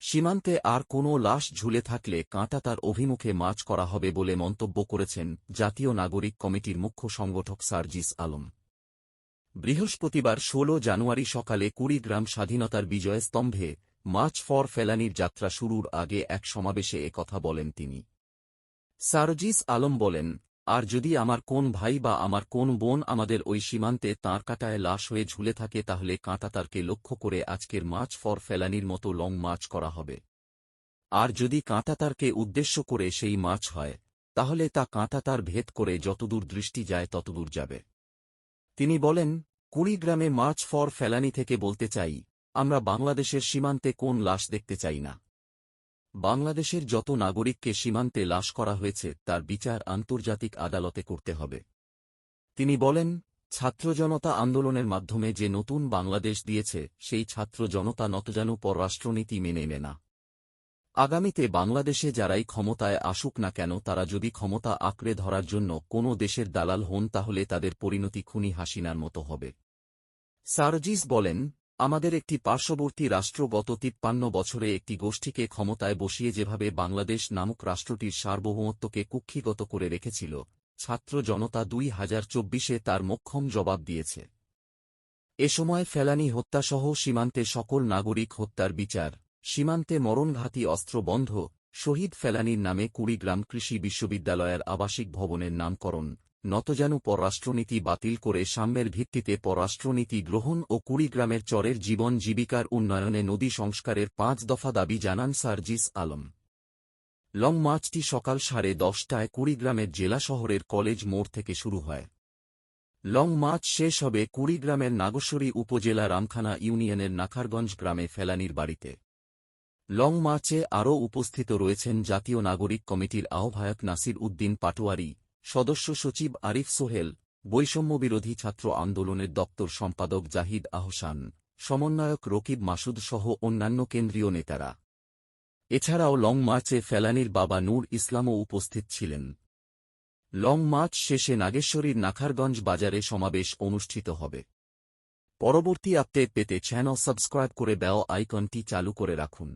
সীমান্তে আর কোনো লাশ ঝুলে থাকলে কাঁটা তার অভিমুখে মাছ করা হবে বলে মন্তব্য করেছেন জাতীয় নাগরিক কমিটির মুখ্য সংগঠক সার্জিস আলম। বৃহস্পতিবার ১৬ জানুয়ারি সকালে কুড়িগ্রাম স্বাধীনতার বিজয় স্তম্ভে মার্চ ফর ফেলানির যাত্রা শুরুর আগে এক সমাবেশে কথা বলেন তিনি। সারজিস আলম বলেন আর যদি আমার কোন ভাই বা আমার কোন বোন আমাদের ওই সীমান্তে তাঁর কাটায় লাশ হয়ে ঝুলে থাকে, তাহলে কাঁটাতারকে লক্ষ্য করে আজকের মাছ ফর ফেলানির মতো লং মাছ করা হবে। আর যদি কাঁটাতারকে উদ্দেশ্য করে সেই মাছ হয়, তাহলে তা কাঁটাতার ভেদ করে যতদূর দৃষ্টি যায় ততদূর যাবে। তিনি বলেন কুড়িগ্রামে মাছ ফর ফেলানি থেকে বলতে চাই, আমরা বাংলাদেশের সীমান্তে কোন লাশ দেখতে চাই না। বাংলাদেশের যত নাগরিককে সীমান্তে লাশ করা হয়েছে, তার বিচার আন্তর্জাতিক আদালতে করতে হবে। তিনি বলেন, ছাত্র জনতা আন্দোলনের মাধ্যমে যে নতুন বাংলাদেশ দিয়েছে, সেই ছাত্র জনতা নতজানু পররাষ্ট্রনীতি মেনে নেয় না। আগামীতে বাংলাদেশে যারাই ক্ষমতায় আসুক না কেন, তারা যদি ক্ষমতা আঁকড়ে ধরার জন্য কোনো দেশের দালাল হন, তাহলে তাদের পরিণতি খুনি হাসিনার মতো হবে। সারজিস বলেন আমাদের একটি পার্শ্ববর্তী রাষ্ট্র গত তিপ্পান্ন বছরে একটি গোষ্ঠীকে ক্ষমতায় বসিয়ে যেভাবে বাংলাদেশ নামক রাষ্ট্রটির সার্বভৌমত্বকে কুক্ষিগত করে রেখেছিল, ছাত্র জনতা দুই হাজার চব্বিশে তার মক্ষম জবাব দিয়েছে। এ সময় ফেলানি হত্যাসহ সীমান্তে সকল নাগরিক হত্যার বিচার, সীমান্তে মরণঘাতী অস্ত্র বন্ধ, শহীদ ফেলানির নামে কুড়িগ্রাম কৃষি বিশ্ববিদ্যালয়ের আবাসিক ভবনের নামকরণ নতজানু পররাষ্ট্রনীতি বাতিল করে সাম্যের ভিত্তিতে পররাষ্ট্রনীতি গ্রহণ ও কুড়িগ্রামের চরের জীবন জীবিকার উন্নয়নে নদী সংস্কারের পাঁচ দফা দাবি জানান সার্জিস আলম। লং মার্চটি সকাল সাড়ে দশটায় কুড়িগ্রামের জেলা শহরের কলেজ মোড় থেকে শুরু হয়। লং মার্চ শেষ হবে কুড়িগ্রামের নাগশ্বরী উপজেলা রামখানা ইউনিয়নের নাখারগঞ্জ গ্রামে ফেলানির বাড়িতে। লং মার্চে আরও উপস্থিত রয়েছেন জাতীয় নাগরিক কমিটির আহ্বায়ক নাসির উদ্দিন পাটোয়ারি। সদস্য সচিব আরিফ সোহেল বৈষম্যবিরোধী ছাত্র আন্দোলনের দপ্তর সম্পাদক জাহিদ আহসান, সমন্বয়ক রকিব মাসুদ সহ অন্যান্য কেন্দ্রীয় নেতারা। এছাড়াও লং মার্চে ফেলানির বাবা নূর ইসলামও উপস্থিত ছিলেন। লং মার্চ শেষে নাগেশ্বরীর নাখারগঞ্জ বাজারে সমাবেশ অনুষ্ঠিত হবে। পরবর্তী আপডেট পেতে চ্যানেল সাবস্ক্রাইব করে বেল আইকনটি চালু করে রাখুন।